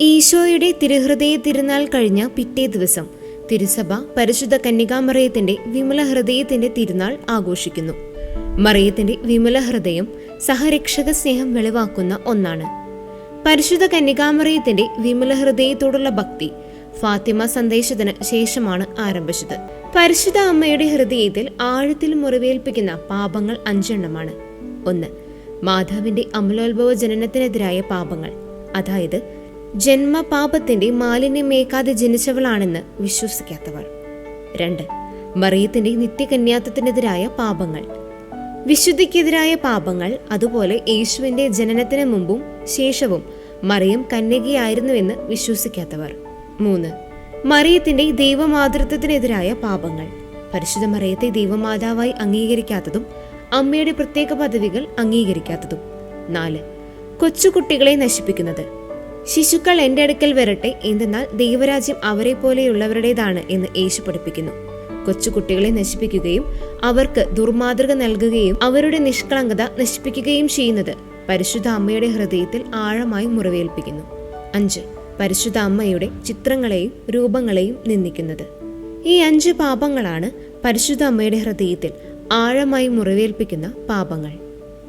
ഈശോയുടെ തിരുഹൃദയ തിരുനാൾ കഴിഞ്ഞ പിറ്റേ ദിവസം തിരുസഭ പരിശുദ്ധ കന്യകാമറിയത്തിന്റെ വിമല ഹൃദയത്തിന്റെ തിരുനാൾ ആഘോഷിക്കുന്നു. മറിയത്തിന്റെ വിമല ഹൃദയം സഹരക്ഷക സ്നേഹം വെളിവാക്കുന്ന ഒന്നാണ്. പരിശുദ്ധ കന്യകാമറിയത്തിന്റെ വിമല ഹൃദയത്തോടുള്ള ഭക്തി ഫാത്തിമ സന്ദേശത്തിന് ശേഷമാണ് ആരംഭിച്ചത്. പരിശുദ്ധ അമ്മയുടെ ഹൃദയത്തിൽ ആഴത്തിൽ മുറിവേൽപ്പിക്കുന്ന പാപങ്ങൾ അഞ്ചെണ്ണമാണ്. ഒന്ന് മാതാവിന്റെ അമലോത്ഭവ ജനനത്തിനെതിരായ പാപങ്ങൾ. അതായത് ജന്മപാപത്തിന്റെ മാലിന്യമേക്കാതെ ജനിച്ചവളാണെന്ന് വിശ്വസിക്കാത്തവർ രണ്ട് മറിയത്തിന്റെ നിത്യകന്യാത്വത്തിനെതിരായ പാപങ്ങൾ. വിശുദ്ധിക്കെതിരായ പാപങ്ങൾ അതുപോലെ യേശുവിന്റെ ജനനത്തിന് മുമ്പും ശേഷവും മറിയം കന്യകയായിരുന്നുവെന്ന് വിശ്വസിക്കാത്തവർ. മൂന്ന് മറിയത്തിന്റെ ദൈവമാതൃത്വത്തിനെതിരായ പാപങ്ങൾ. പരിശുദ്ധ മറിയത്തെ ദൈവമാതാവായി അംഗീകരിക്കാത്തതും അമ്മയുടെ പ്രത്യേക പദവികൾ അംഗീകരിക്കാത്തതും. നാല് കൊച്ചുകുട്ടികളെ നശിപ്പിക്കുന്നത്. ശിശുക്കൾ എന്റെ അടുക്കൽ വരട്ടെ എന്തെന്നാൽ ദൈവരാജ്യം അവരെ പോലെയുള്ളവരുടേതാണ് എന്ന് യേശു പഠിപ്പിക്കുന്നു. കൊച്ചുകുട്ടികളെ നശിപ്പിക്കുകയും അവർക്ക് ദുർമാതൃക നൽകുകയും അവരുടെ നിഷ്കളങ്കത നശിപ്പിക്കുകയും ചെയ്യുന്നത് പരിശുദ്ധ അമ്മയുടെ ഹൃദയത്തിൽ ആഴമായി മുറിവേൽപ്പിക്കുന്നു. അഞ്ച് പരിശുദ്ധ അമ്മയുടെ ചിത്രങ്ങളെയും രൂപങ്ങളെയും നിന്ദിക്കുന്നത്. ഈ അഞ്ച് പാപങ്ങളാണ് പരിശുദ്ധ അമ്മയുടെ ഹൃദയത്തിൽ ആഴമായി മുറിവേൽപ്പിക്കുന്ന പാപങ്ങൾ.